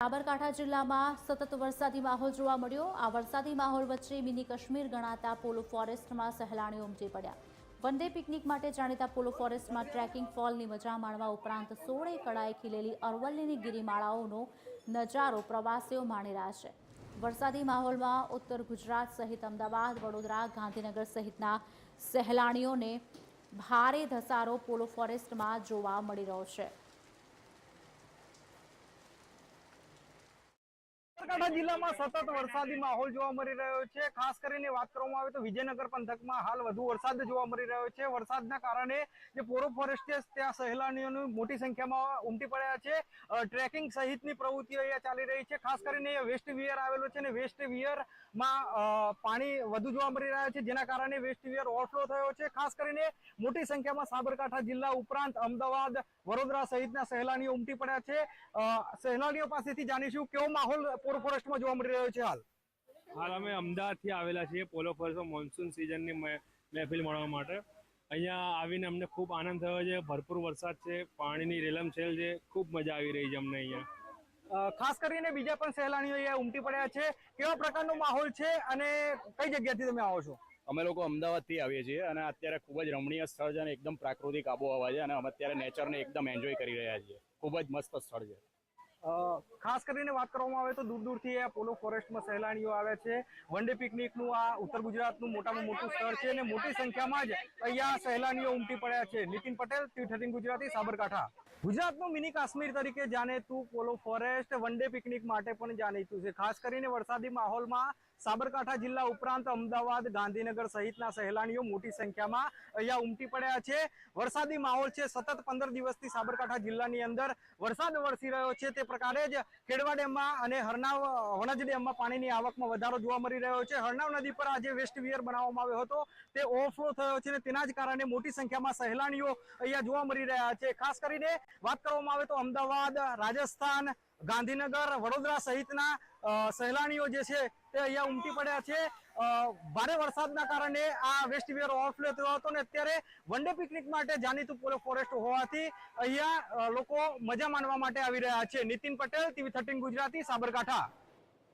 સાબરકાંઠા જિલ્લામાં સતત વરસાદી માહોલ જોવા મળ્યો. આ વરસાદી માહોલ વચ્ચે મિની કાશ્મીર ગણાતા પોલો ફોરેસ્ટમાં સહેલાણીઓ ઉમટી પડ્યા. વન ડે પિકનિક માટે જાણીતા પોલો ફોરેસ્ટમાં ટ્રેકિંગ ફોલની મજા માણવા ઉપરાંત સોળે કળાએ ખીલેલી અરવલ્લીની ગિરિમાળાઓનો નજારો પ્રવાસીઓ માણી રહ્યા છે. વરસાદી માહોલમાં ઉત્તર ગુજરાત સહિત અમદાવાદ, વડોદરા, ગાંધીનગર સહિતના સહેલાણીઓને ભારે ધસારો પોલો ફોરેસ્ટમાં જોવા મળી રહ્યો છે. સાબરકાંઠા જિલ્લામાં સતત વરસાદી માહોલ જોવા મળી રહ્યો છે. ખાસ કરીને વાત કરવામાં આવે તો વિજયનગર પંથકમાં હાલ વધુ વરસાદ જોવા મળી રહ્યો છે. વરસાદના કારણે જે પોરો ફોરેસ્ટ ત્યાં સહેલાણીઓની મોટી સંખ્યામાં ઉમટી પડ્યા છે. ટ્રેકિંગ સહિતની પ્રવૃત્તિઓ અહીંયા ચાલી રહી છે. ખાસ કરીને વેસ્ટ વિયર આવેલો છે અને વેસ્ટ વિયરમાં પાણી વધુ જોવા મળી રહ્યા છે, જેના કારણે વેસ્ટ વિયર ઓવરફ્લો થયો છે. ખાસ કરીને મોટી સંખ્યામાં સાબરકાંઠા જિલ્લા ઉપરાંત અમદાવાદ, વડોદરા સહિતના સહેલાણીઓ ઉમટી પડ્યા છે. સહેલાણીઓ પાસેથી જાણીશું કેવો માહોલ પોરો ફોરેસ્ટમાં જોવા મળી રહ્યો છે હાલ. હાલ અમે અમદાવાદથી આવેલા છીએ પોલો ફોરેસ્ટમાં મોન્સૂન સિઝનની મહેફિલ માણવા માટે. અહીંયા આવીને અમને ખૂબ આનંદ થયો છે ભરપૂર વરસાદ છે પાણીની રેલમછેલ છે ખૂબ મજા આવી રહી છે અમને અહીંયા. ખાસ કરીને બીજા પણ સહેલાણીઓ અહીંયા ઉમટી પડ્યા છે. કેવા પ્રકારનો માહોલ છે અને કઈ જગ્યાથી તમે આવો છો? અમે લોકો અમદાવાદથી આવીએ છીએ અને અત્યારે ખૂબ જ રમણીય સ્થળ છે અને એકદમ પ્રાકૃતિક આબોહવા છે અને અમે અત્યારે નેચરને એકદમ એન્જોય કરી રહ્યા છીએ. ખૂબ જ મસ્ત સ્થળ છે. ખાસ કરીને વાત કરવામાં આવે તો દૂર દૂરથી પોલો ફોરેસ્ટમાં સહેલાણીઓ આવે છે. વન ડે પિકનિકનું આ ઉત્તર ગુજરાતનું મોટામાં મોટું સ્થળ છે અને મોટી સંખ્યામાં જ અહીંયા સહેલાણીઓ ઉમટી પડ્યા છે. નીતિન પટેલ ટી ગુજરાતી, સાબરકાંઠા. ગુજરાતનું મિની કાશ્મીર તરીકે જાણીતું Polo Forest one day picnic માટે પણ જાણીતું છે. ખાસ કરીને વરસાદી માહોલમાં સાબરકાંઠા જિલ્લા ઉપરાંત અમદાવાદ, ગાંધીનગર સહિતના સહેલાણીઓ મોટી સંખ્યામાં અહીંયા ઉમટી પડ્યા છે. વરસાદી માહોલ છે. સતત પંદર દિવસથી સાબરકાંઠા જિલ્લાની અંદર વરસાદ વરસી રહ્યો છે. તે પ્રકારે જ ખેડવા ડેમમાં અને હરનાવ વણજ ડેમમાં પાણીની આવકમાં વધારો જોવા મળી રહ્યો છે. હરનાવ નદી પર આજે વેસ્ટ વિયર બનાવવામાં આવ્યો હતો. તે ઓવરફ્લો થયો છે અને તેના જ કારણે મોટી સંખ્યામાં સહેલાણીઓ અહીંયા જોવા મળી રહ્યા છે. ખાસ કરીને વાત કરવામાં આવે તો અમદાવાદ, રાજસ્થાન ગાંધીનગર, વડોદરા સહિતના સહેલાણીઓ જે છે તે અહીંયા ઉમટી પડ્યા છે. ભારે વરસાદના કારણે આ વેસ્ટ વિયર ઓવરફ્લો થયો હતો ને અત્યારે વન ડે પિકનિક માટે જાણીતું ફોરેસ્ટ હોવાથી અહીંયા લોકો મજા માણવા માટે આવી રહ્યા છે. Nitin Patel, TV thirteen Gujarati, Sabarkantha.